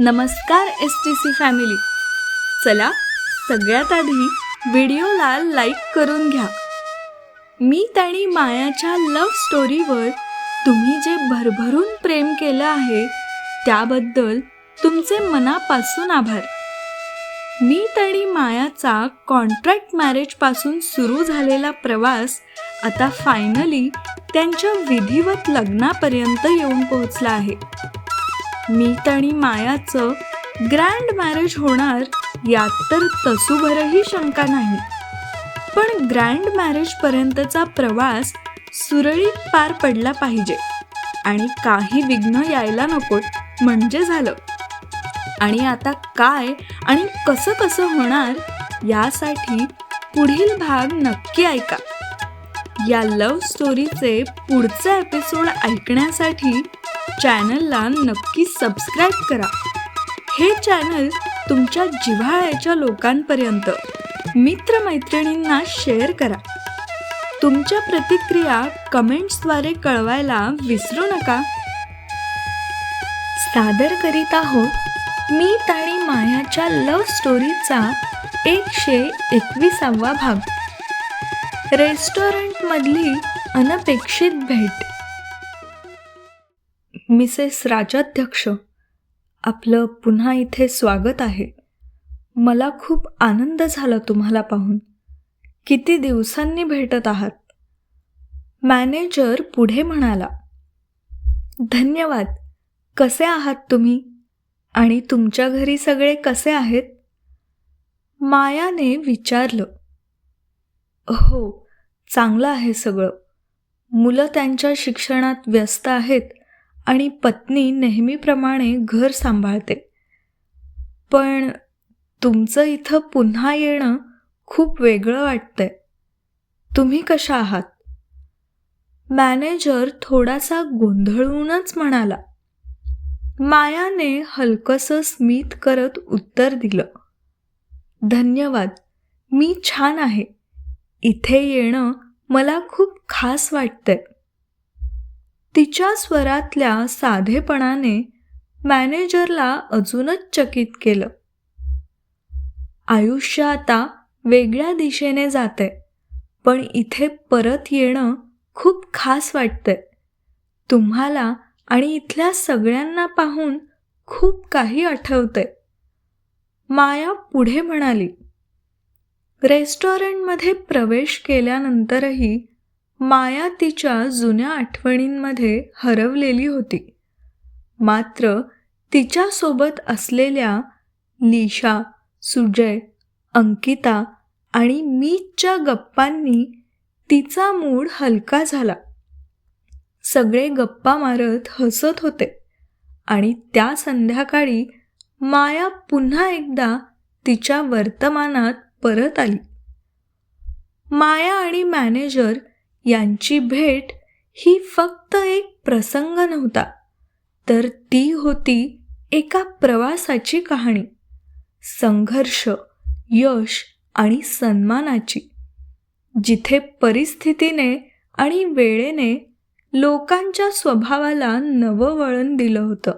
नमस्कार S T C family चला सगळ्यात आधी व्हिडिओला लाईक करून घ्या. मी आणि मायाच्या लव्ह स्टोरीवर तुम्ही जे भरभरून प्रेम केलं आहे त्याबद्दल तुमचे मनापासून आभार. मी आणि मायाचा कॉन्ट्रॅक्ट मॅरेजपासून सुरू झालेला प्रवास आता फायनली त्यांच्या विधिवत लग्नापर्यंत येऊन पोहोचला आहे. मीत आणि मायाचं ग्रँड मॅरेज होणार यात तर तसूभरही शंका नाही. पण ग्रँड मॅरेजपर्यंतचा प्रवास सुरळीत पार पडला पाहिजे आणि काही विघ्न यायला नकोत म्हणजे झालं. आणि आता काय आणि कसं कसं होणार यासाठी पुढील भाग नक्की ऐका. या लव्ह स्टोरीचे पुढचे एपिसोड ऐकण्यासाठी चॅनलला नक्की सबस्क्राईब करा. हे चॅनल तुमच्या जिव्हाळ्याच्या लोकांपर्यंत मित्रमैत्रिणींना शेअर करा. तुमच्या प्रतिक्रिया कमेंट्सद्वारे कळवायला विसरू नका. सादर करीत आहोत मी आणि मायाच्या लव्ह स्टोरीचा एकशे एकविसावा भाग. रेस्टॉरंटमधली अनपेक्षित भेट. मिसेस राजाध्यक्ष आपलं पुन्हा इथे स्वागत आहे. मला खूप आनंद झाला तुम्हाला पाहून. किती दिवसांनी भेटत आहात? मॅनेजर पुढे म्हणाला धन्यवाद. कसे आहात तुम्ही? आणि तुमच्या घरी सगळे कसे आहेत? मायाने विचारलं हो चांगलं आहे सगळं. मुलं त्यांच्या शिक्षणात व्यस्त आहेत. आणि पत्नी नेहमीप्रमाणे घर सांभाळते. पण तुमचं इथं पुन्हा येणं खूप वेगळं वाटतंय. तुम्ही कशा आहात? मॅनेजर थोडासा गोंधळूनच म्हणाला. मायाने हलकसं स्मित करत उत्तर दिलं. धन्यवाद मी छान आहे. इथे येणं मला खूप खास वाटतंय. तिच्या स्वरातल्या साधेपणाने मॅनेजरला अजूनच चकित केलं. आयुष्य आता वेगळ्या दिशेने जाते पण इथे परत येणं खूप खास वाटतंय. तुम्हाला आणि इथल्या सगळ्यांना पाहून खूप काही आठवतंय. माया पुढे म्हणाली रेस्टॉरंटमध्ये प्रवेश केल्यानंतरही माया तिच्या जुन्या आठवणींमध्ये हरवलेली होती. मात्र तिच्यासोबत असलेल्या लिशा सुजय अंकिता आणि मीच्या गप्पांनी तिचा मूड हलका झाला. सगळे गप्पा मारत हसत होते आणि त्या संध्याकाळी माया पुन्हा एकदा तिच्या वर्तमानात परत आली. माया आणि मॅनेजर यांची भेट ही फक्त एक प्रसंग नव्हता तर ती होती एका प्रवासाची कहाणी. संघर्ष यश आणि सन्मानाची जिथे परिस्थितीने आणि वेळेने लोकांच्या स्वभावाला नवं वळण दिलं होतं.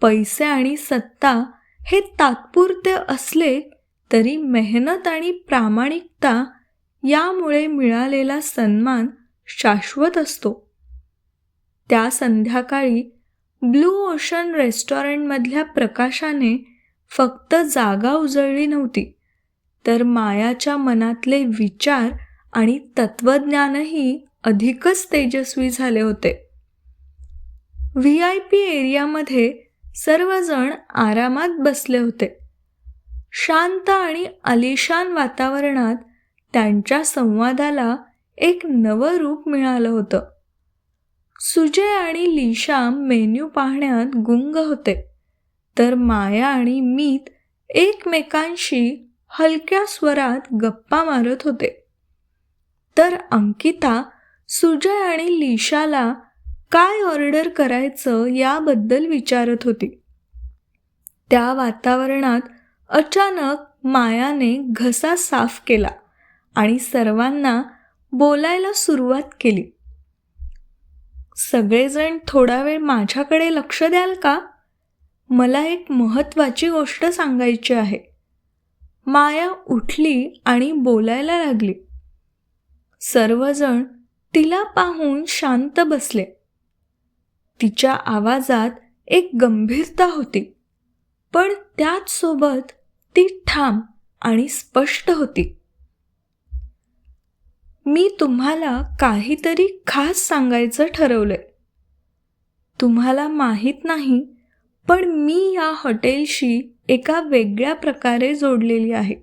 पैसे आणि सत्ता हे तात्पुरते असले तरी मेहनत आणि प्रामाणिकता यामुळे मिळालेला सन्मान शाश्वत असतो. त्या संध्याकाळी ब्लू ओशन रेस्टॉरंटमधल्या प्रकाशाने फक्त जागा उजळली नव्हती तर मायाच्या मनातले विचार आणि तत्वज्ञानही अधिकच तेजस्वी झाले होते. व्ही आय पी एरियामध्ये सर्वजण आरामात बसले होते. शांत आणि आलिशान वातावरणात त्यांच्या संवादाला एक नवं रूप मिळालं होतं. सुजय आणि लिशा मेन्यू पाहण्यात गुंग होते. तर माया आणि मीत एकमेकांशी हलक्या स्वरात गप्पा मारत होते. तर अंकिता सुजय आणि लिशाला काय ऑर्डर करायचं याबद्दल विचारत होती. त्या वातावरणात अचानक मायाने घसा साफ केला. आणि सर्वांना बोलायला सुरुवात केली. सगळेजण थोडा वेळ माझ्याकडे लक्ष द्याल का? मला एक महत्त्वाची गोष्ट सांगायची आहे. माया उठली आणि बोलायला लागली. सर्वजण तिला पाहून शांत बसले. तिच्या आवाजात एक गंभीरता होती पण त्याचसोबत ती ठाम आणि स्पष्ट होती. मी तुम्हाला काहीतरी खास सांगायचं ठरवलंय. तुम्हाला माहीत नाही पण मी या हॉटेलशी एका वेगळ्या प्रकारे जोडलेली आहे.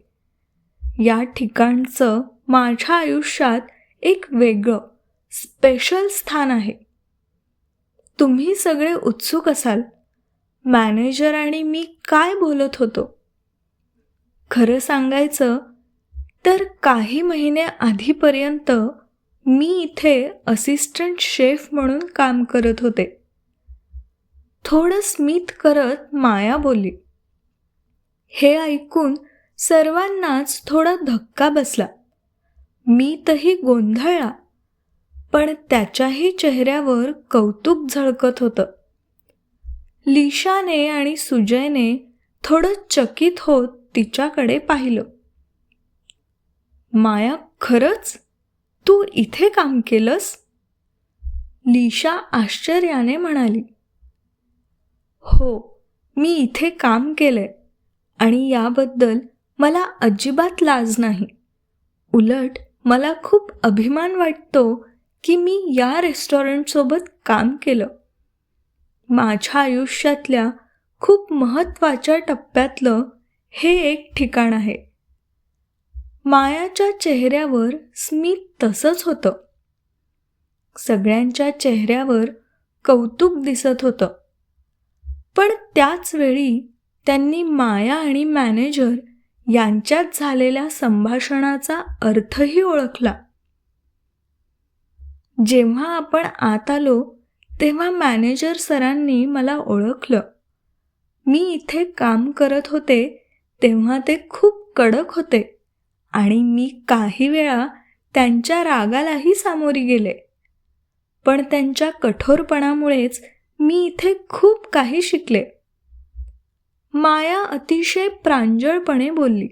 या ठिकाणचं माझ्या आयुष्यात एक वेगळं स्पेशल स्थान आहे. तुम्ही सगळे उत्सुक असाल. मॅनेजर आणि मी काय बोलत होतो? खरं सांगायचं तर काही महिन्याआधीपर्यंत मी इथे असिस्टंट शेफ म्हणून काम करत होते. थोडं स्मित करत माया बोलली. हे ऐकून सर्वांनाच थोडा धक्का बसला. मी तही गोंधळला पण त्याच्याही चेहऱ्यावर कौतुक झळकत होतं. लिशाने आणि सुजयने थोडं चकित होत तिच्याकडे पाहिलं. माया खरंच? तू इथे काम केलंस? लिशा आश्चर्याने म्हणाली. हो मी इथे काम केलंय आणि याबद्दल मला अजिबात लाज नाही. उलट मला खूप अभिमान वाटतो की मी या रेस्टॉरंटसोबत काम केलं. माझ्या आयुष्यातल्या खूप महत्त्वाच्या टप्प्यातलं हे एक ठिकाण आहे. मायाच्या चेहऱ्यावर स्मित तसंच होतं. सगळ्यांच्या चेहऱ्यावर कौतुक दिसत होतं. पण त्याच वेळी त्यांनी माया आणि मॅनेजर यांच्यात झालेल्या संभाषणाचा अर्थही ओळखला. जेव्हा आपण आत आलो तेव्हा मॅनेजर सरांनी मला ओळखलं. मी इथे काम करत होते तेव्हा ते खूप कडक होते. आणि मी काही वेळा त्यांच्या रागालाही सामोरी गेले. पण त्यांच्या कठोरपणामुळेच मी इथे खूप काही शिकले. माया अतिशय प्रांजळपणे बोलली.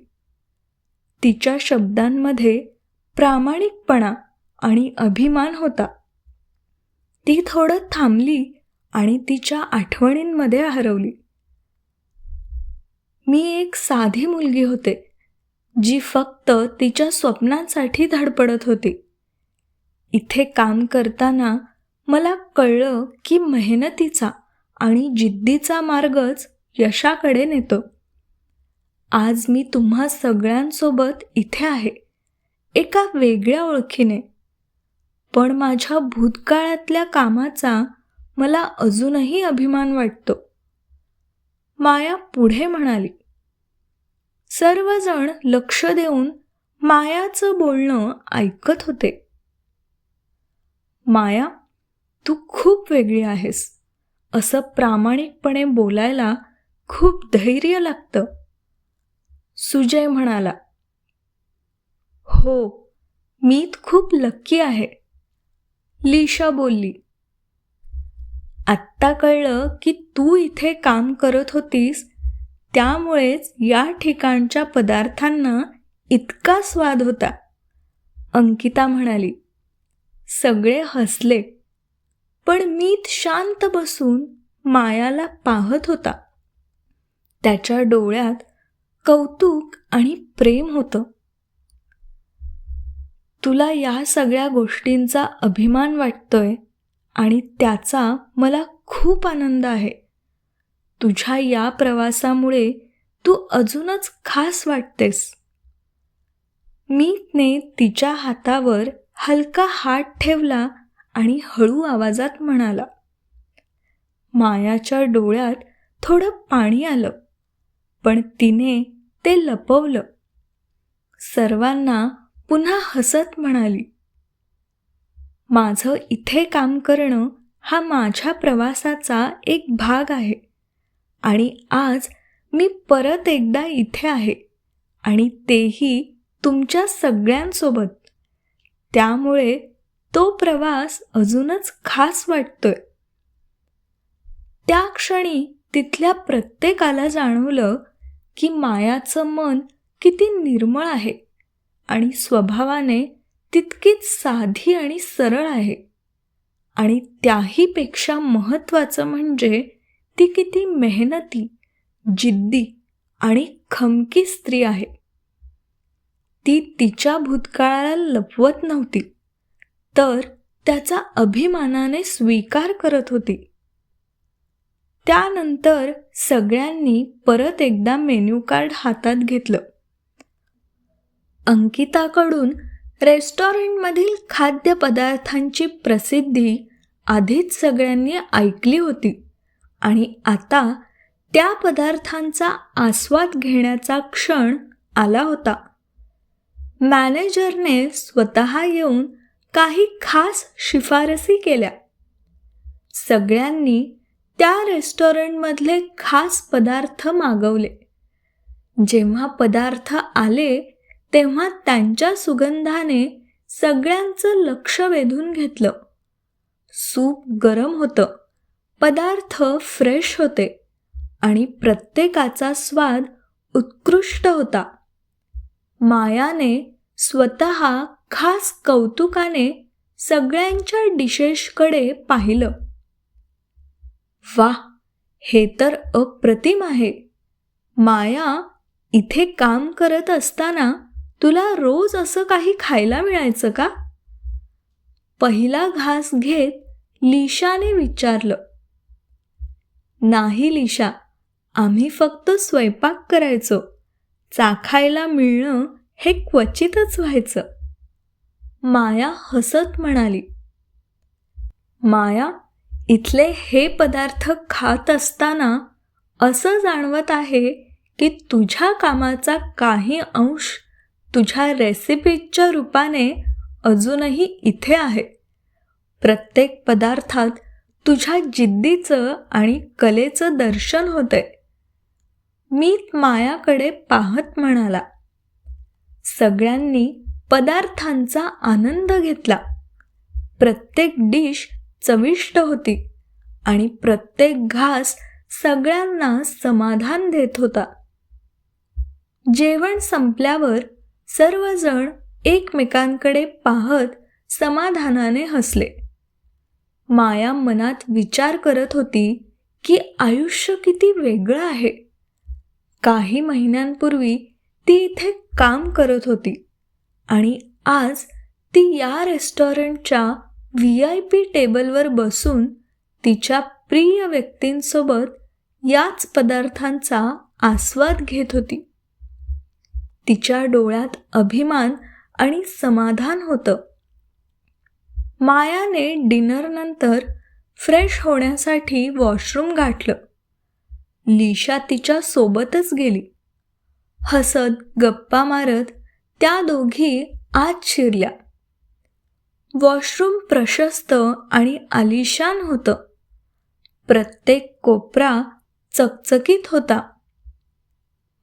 तिच्या शब्दांमध्ये प्रामाणिकपणा आणि अभिमान होता. ती थोडं थांबली आणि तिच्या आठवणींमध्ये हरवली. मी एक साधी मुलगी होते. जी फक्त तिच्या स्वप्नांसाठी धडपडत होती. इथे काम करताना मला कळलं की मेहनतीचा आणि जिद्दीचा मार्गच यशाकडे नेतो. आज मी तुम्हा सगळ्यांसोबत इथे आहे एका वेगळ्या ओळखीने. पण माझ्या भूतकाळातल्या कामाचा मला अजूनही अभिमान वाटतो. माया पुढे म्हणाली सर्वजण लक्ष देऊन मायाचं बोलणं ऐकत होते. माया तू खूप वेगळी आहेस. असं प्रामाणिकपणे बोलायला खूप धैर्य लागतं. सुजय म्हणाला हो मी खूप लक्की आहे. लिशा बोलली आत्ता कळलं की तू इथे काम करत होतीस त्यामुळेच या ठिकाणच्या पदार्थांना इतका स्वाद होता. अंकिता म्हणाली सगळे हसले पण मीत शांत बसून मायाला पाहत होता. त्याच्या डोळ्यात कौतुक आणि प्रेम होतं. तुला या सगळ्या गोष्टींचा अभिमान वाटतोय आणि त्याचा मला खूप आनंद आहे. तुझ्या या प्रवासामुळे तू अजूनच खास वाटतेस. मीतने तिच्या हातावर हलका हात ठेवला आणि हळू आवाजात म्हणाला. मायाच्या डोळ्यात थोडं पाणी आलं पण तिने ते लपवलं. सर्वांना पुन्हा हसत म्हणाली माझं इथे काम करणं हा माझ्या प्रवासाचा एक भाग आहे. आणि आज मी परत एकदा इथे आहे आणि तेही तुमच्या सगळ्यांसोबत. त्यामुळे तो प्रवास अजूनच खास वाटतोय. त्या क्षणी तिथल्या प्रत्येकाला जाणवलं की मायाचं मन किती निर्मळ आहे आणि स्वभावाने तितकीच साधी आणि सरळ आहे. आणि त्याहीपेक्षा महत्त्वाचं म्हणजे ती किती मेहनती जिद्दी आणि खमकी स्त्री आहे. ती तिच्या भूतकाळाला लपवत नव्हती तर त्याचा अभिमानाने स्वीकार करत होती. त्यानंतर सगळ्यांनी परत एकदा मेन्यू कार्ड हातात घेतलं. अंकिताकडून रेस्टॉरंटमधील खाद्यपदार्थांची प्रसिद्धी आधीच सगळ्यांनी ऐकली होती. आणि आता त्या पदार्थांचा आस्वाद घेण्याचा क्षण आला होता. मॅनेजरने स्वतः येऊन काही खास शिफारसी केल्या. सगळ्यांनी त्या रेस्टॉरंटमधले खास पदार्थ मागवले. जेव्हा पदार्थ आले तेव्हा त्यांच्या सुगंधाने सगळ्यांचं लक्ष वेधून घेतलं. सूप गरम होतं. पदार्थ फ्रेश होते आणि प्रत्येकाचा स्वाद उत्कृष्ट होता. मायाने स्वतः खास कौतुकाने सगळ्यांच्या डिशेसकडे पाहिलं. वा हे तर अप्रतिम आहे. माया इथे काम करत असताना तुला रोज असं काही खायला मिळायचं का? पहिला घास घेत लिशाने विचारलं. नाही लिशा. आम्ही फक्त स्वयंपाक करायचो. चाखायला मिळणं हे क्वचितच व्हायचं. माया हसत म्हणाली. माया इथले हे पदार्थ खात असताना असं जाणवत आहे की तुझ्या कामाचा काही अंश तुझ्या रेसिपीच्या रूपाने अजूनही इथे आहे. प्रत्येक पदार्थात तुझ्या जिद्दीचं आणि कलेचं दर्शन होतंय. मी मायाकडे पाहत म्हणाला. सगळ्यांनी पदार्थांचा आनंद घेतला. प्रत्येक डिश चविष्ट होती आणि प्रत्येक घास सगळ्यांना समाधान देत होता. जेवण संपल्यावर सर्वजण एकमेकांकडे पाहत समाधानाने हसले. माया मनात विचार करत होती की आयुष्य किती वेगळं आहे. काही महिन्यांपूर्वी ती इथे काम करत होती आणि आज ती या रेस्टॉरंटच्या व्ही आय पी टेबलवर बसून तिच्या प्रिय व्यक्तींसोबत याच पदार्थांचा आस्वाद घेत होती. तिच्या डोळ्यात अभिमान आणि समाधान होतं. मायाने डिनरनंतर फ्रेश होण्यासाठी वॉशरूम गाठलं. लिशा तिच्या सोबतच गेली. हसत गप्पा मारत त्या दोघी आत शिरल्या. वॉशरूम प्रशस्त आणि आलिशान होतं. प्रत्येक कोपरा चकचकीत होता.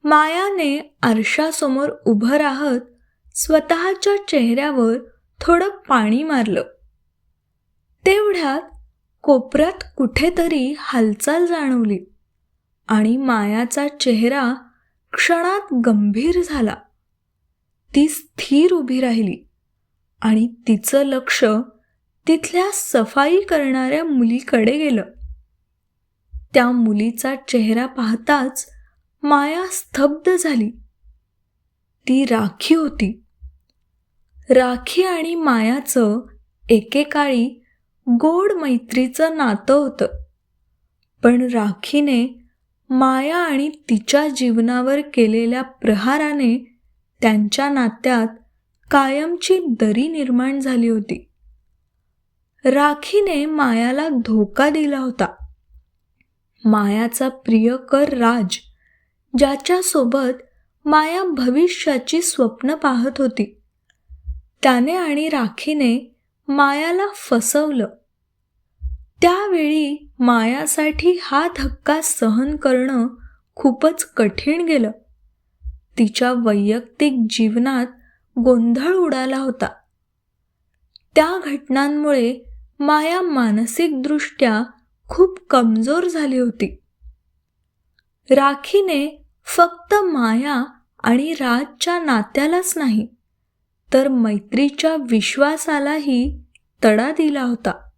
मायाने आरशासमोर उभं राहत स्वतःच्या चेहऱ्यावर थोडं पाणी मारलं. तेवढ्यात कोपऱ्यात कुठेतरी हालचाल जाणवली आणि मायाचा चेहरा क्षणात गंभीर झाला. ती स्थिर उभी राहिली आणि तिचं लक्ष तिथल्या सफाई करणाऱ्या मुलीकडे गेलं. त्या मुलीचा चेहरा पाहताच माया स्तब्ध झाली. ती राखी होती. राखी आणि मायाचं एकेकाळी गोड मैत्रीचं नातं होतं. पण राखीने माया आणि तिच्या जीवनावर केलेल्या प्रहाराने त्यांच्या नात्यात कायमची दरी निर्माण झाली होती. राखीने मायाला धोका दिला होता. मायाचा प्रियकर राज ज्याच्यासोबत माया भविष्याची स्वप्न पाहत होती. त्याने आणि राखीने मायाला फसवलं. त्यावेळी मायासाठी हा धक्का सहन करणं खूपच कठीण गेलं. तिच्या वैयक्तिक जीवनात गोंधळ उडाला होता. त्या घटनांमुळे माया मानसिकदृष्ट्या खूप कमजोर झाली होती. राखीने फक्त माया आणि राजच्या नात्यालाच नाही तर मैत्रीच्या विश्वासालाही तडा दिला होता.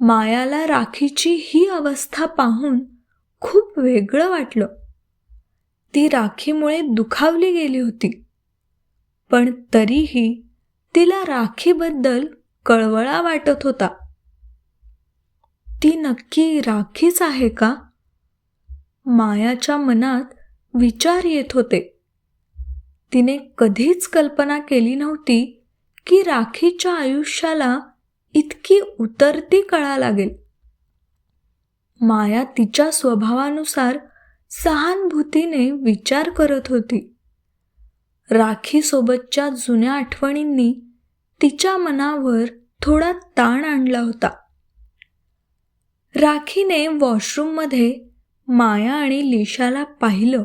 मायाला राखीची ही अवस्था पाहून खूप वेगळं वाटलं. ती राखीमुळे दुखावली गेली होती. पण तरीही तिला राखीबद्दल कळवळा वाटत होता. ती नक्की राखीच आहे का? मायाच्या मनात विचार येत होते. तिने कधीच कल्पना केली नव्हती की राखीच्या आयुष्याला इतकी उतरती कळा लागेल. माया तिच्या स्वभावानुसार सहानुभूतीने विचार करत होती. राखीसोबतच्या जुन्या आठवणींनी तिच्या मनावर थोडा ताण आणला होता. राखीने वॉशरूममध्ये माया आणि लिशाला पाहिलं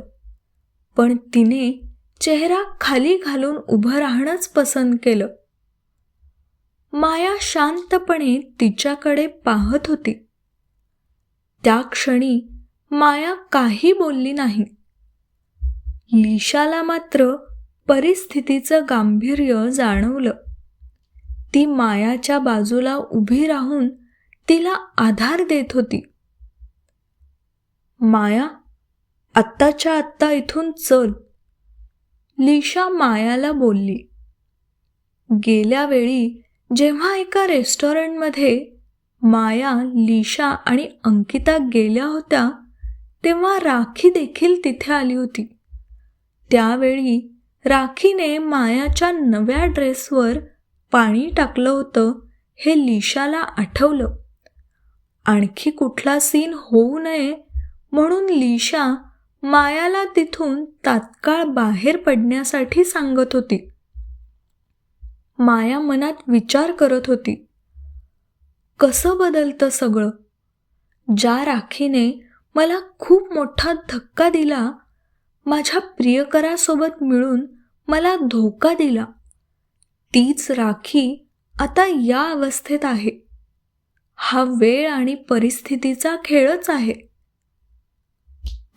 पण तिने चेहरा खाली घालून उभं राहणंच पसंत केलं. माया शांतपणे तिच्याकडे पाहत होती. त्या क्षणी माया काही बोलली नाही. लिशाला मात्र परिस्थितीचं गांभीर्य जाणवलं. ती मायाच्या बाजूला उभी राहून तिला आधार देत होती. माया आत्ताच्या आत्ता इथून चल. लिशा मायाला बोलली. गेल्या वेळी जेव्हा एका रेस्टॉरंटमध्ये माया लिशा आणि अंकिता गेल्या होत्या तेव्हा राखी देखील तिथे आली होती. त्यावेळी राखीने मायाच्या नव्या ड्रेसवर पाणी टाकलं होतं हे लिशाला आठवलं. आणखी कुठला सीन होऊ नये म्हणून लिशा मायाला तिथून तात्काळ बाहेर पडण्यासाठी सांगत होती. माया मनात विचार करत होती. कसं बदलतं सगळं? ज्या राखीने मला खूप मोठा धक्का दिला माझ्या प्रियकरासोबत मिळून मला धोका दिला. तीच राखी आता या अवस्थेत आहे. हा वेळ आणि परिस्थितीचा खेळच आहे.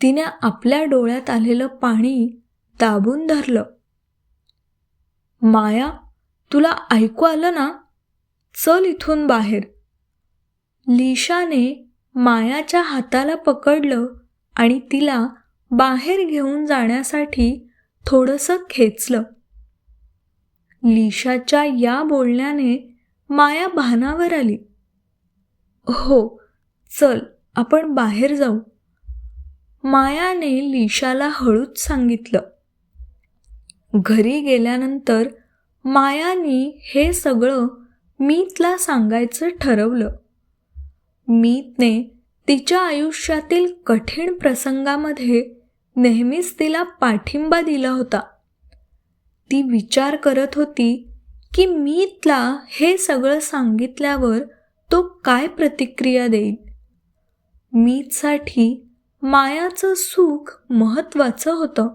तिने आपल्या डोळ्यात आलेलं पाणी दाबून धरलं. माया तुला ऐकू आलं ना? चल इथून बाहेर. लिशाने मायाच्या हाताला पकडलं आणि तिला बाहेर घेऊन जाण्यासाठी थोडंसं खेचलं. लिशाच्या या बोलण्याने माया भानावर आली. हो चल आपण बाहेर जाऊ. मायाने लिशाला हळूच सांगितलं. घरी गेल्यानंतर मायानी हे सगळं मीतला सांगायचं ठरवलं. मीतने तिच्या आयुष्यातील कठीण प्रसंगामध्ये नेहमीच तिला पाठिंबा दिला होता. ती विचार करत होती की मीतला हे सगळं सांगितल्यावर तो काय प्रतिक्रिया देईल? मीतसाठी मायाचं सुख महत्त्वाचं होतं.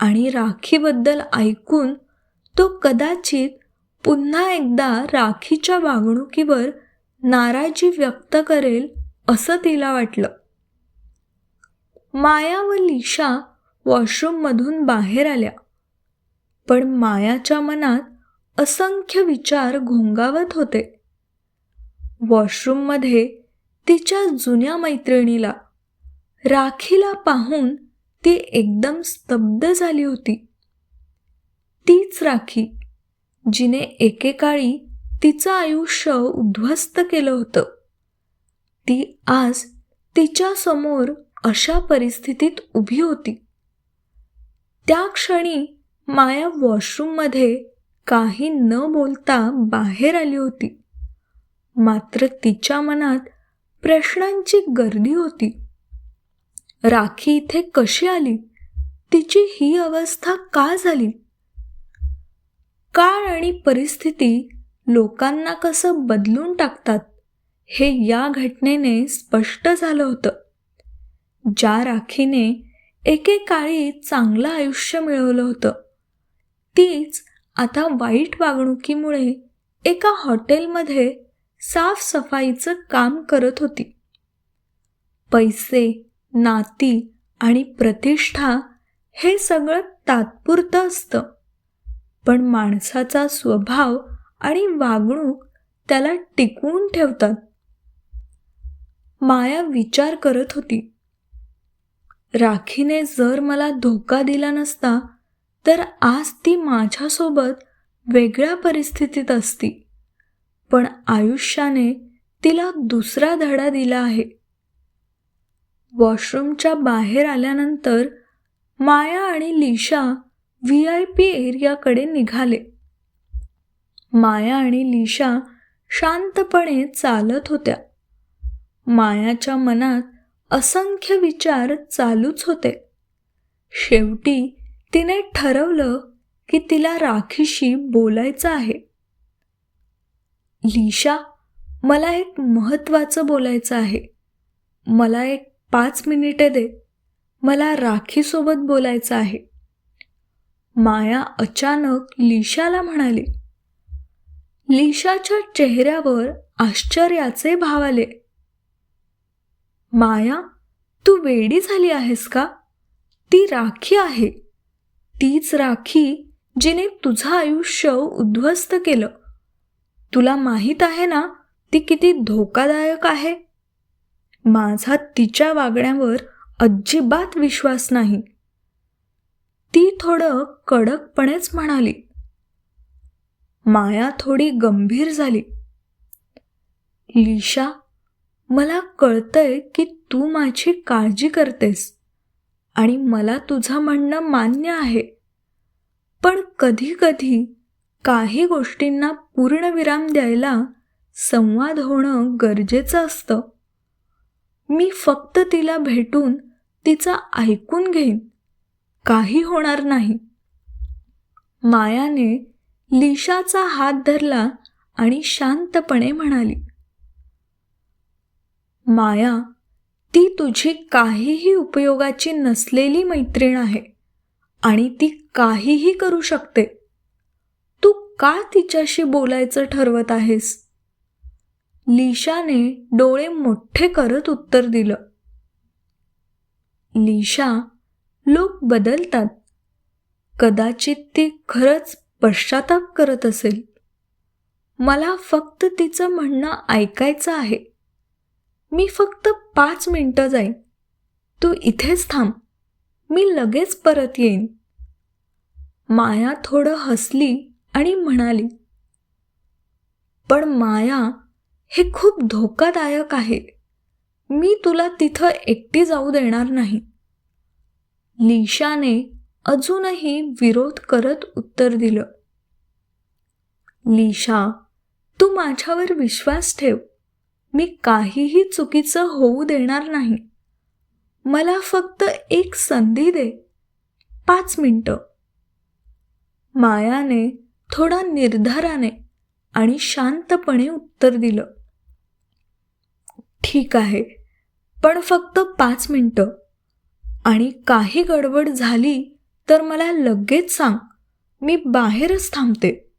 आणि राखीबद्दल ऐकून तो कदाचित पुन्हा एकदा राखीच्या वागणुकीवर नाराजी व्यक्त करेल असं तिला वाटलं. माया व लिशा वॉशरूममधून बाहेर आल्या. पण मायाच्या मनात असंख्य विचार घोंगावत होते. वॉशरूममध्ये तिच्या जुन्या मैत्रिणीला राखीला पाहून ती एकदम स्तब्ध झाली होती. तीच राखी जिने एकेकाळी तिचं आयुष्य उद्ध्वस्त केलं होतं. ती आज तिच्या समोर अशा परिस्थितीत उभी होती. त्या क्षणी माया वॉशरूममध्ये काही न बोलता बाहेर आली होती. मात्र तिच्या मनात प्रश्नांची गर्दी होती. राखी इथे कशी आली? तिची ही अवस्था का झाली? काळ आणि परिस्थिती लोकांना कसं बदलून टाकतात हे या घटनेने स्पष्ट झालं होतं. ज्या राखीने एकेकाळी चांगलं आयुष्य मिळवलं होतं तीच आता वाईट वागणुकीमुळे एका हॉटेलमध्ये साफसफाईचं काम करत होती. पैसे नाती आणि प्रतिष्ठा हे सगळं तात्पुरतं असतं. पण माणसाचा स्वभाव आणि वागणूक त्याला टिकवून ठेवतात. माया विचार करत होती. राखीने जर मला धोका दिला नसता तर आज ती माझ्यासोबत वेगळ्या परिस्थितीत असती. पण आयुष्याने तिला दुसरा धडा दिला आहे. वॉशरूमच्या बाहेर आल्यानंतर माया आणि लिशा व्ही आय पी एरियाकडे निघाले. माया आणि लिशा शांतपणे चालत होत्या. मायाच्या मनात असंख्य विचार चालूच होते. शेवटी तिने ठरवलं की तिला राखीशी बोलायचं आहे. लिशा मला एक महत्त्वाचं बोलायचं आहे. मला एक पाच मिनिटे दे. मला राखीसोबत बोलायचं आहे. माया अचानक लिशाला म्हणाली. लिशाच्या चेहऱ्यावर आश्चर्याचे भाव आले. माया तू वेडी झाली आहेस का? ती राखी आहे. तीच राखी जिने तुझं आयुष्य उद्ध्वस्त केलं. तुला माहीत आहे ना ती किती धोकादायक आहे? माझा तिच्या वागण्यावर अजिबात विश्वास नाही. ती थोडं कडकपणेच म्हणाली. माया थोडी गंभीर झाली. लिशा मला कळतंय की तू माझी काळजी करतेस आणि मला तुझं म्हणणं मान्य आहे. पण कधी कधी काही गोष्टींना पूर्णविराम द्यायला संवाद होणं गरजेचं असतं. मी फक्त तिला भेटून तिचं ऐकून घेईन. काही होणार नाही. मायाने लिशाचा हात धरला आणि शांतपणे म्हणाली माया ती तुझी काहीही उपयोगाची नसलेली मैत्रीण आहे आणि ती काहीही करू शकते. तू का तिच्याशी बोलायचं ठरवत आहेस? लिशाने डोळे मोठे करत उत्तर दिलं. लिशा लोक बदलतात. कदाचित ती खरंच पश्चाताप करत असेल. मला फक्त तिचं म्हणणं ऐकायचं आहे. मी फक्त पाच मिनटं जाईन. तू इथेच थांब. मी लगेच परत येईन. माया थोडं हसली आणि म्हणाली पण माया हे खूप धोकादायक आहे. मी तुला तिथं एकटी जाऊ देणार नाही. लिशाने अजूनही विरोध करत उत्तर दिलं. लिशा तू माझ्यावर विश्वास ठेव. मी काहीही चुकीचं होऊ देणार नाही. मला फक्त एक संधी दे. पाच मिनटं. मायाने थोडा निर्धाराने आणि शांतपणे उत्तर दिलं. ठीक आहे. पण फक्त पाच मिनटं. आणि काही गडबड झाली तर मला लगेच सांग. मी बाहेरच थांबते.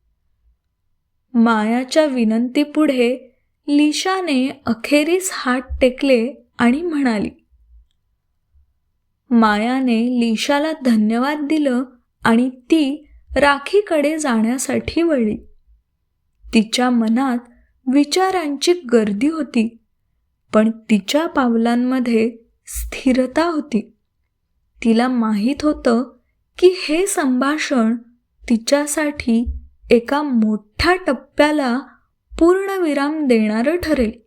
मायाच्या विनंतीपुढे लिशाने अखेरीस हात टेकले आणि म्हणाली मायाने लिशाला धन्यवाद दिलं आणि ती राखीकडे जाण्यासाठी वळली. तिच्या मनात विचारांची गर्दी होती. पण तिच्या पावलांमध्ये स्थिरता होती. तिला माहीत होतं की हे संभाषण तिच्यासाठी एका मोठ्या टप्प्याला पूर्णविराम देणारं ठरेल.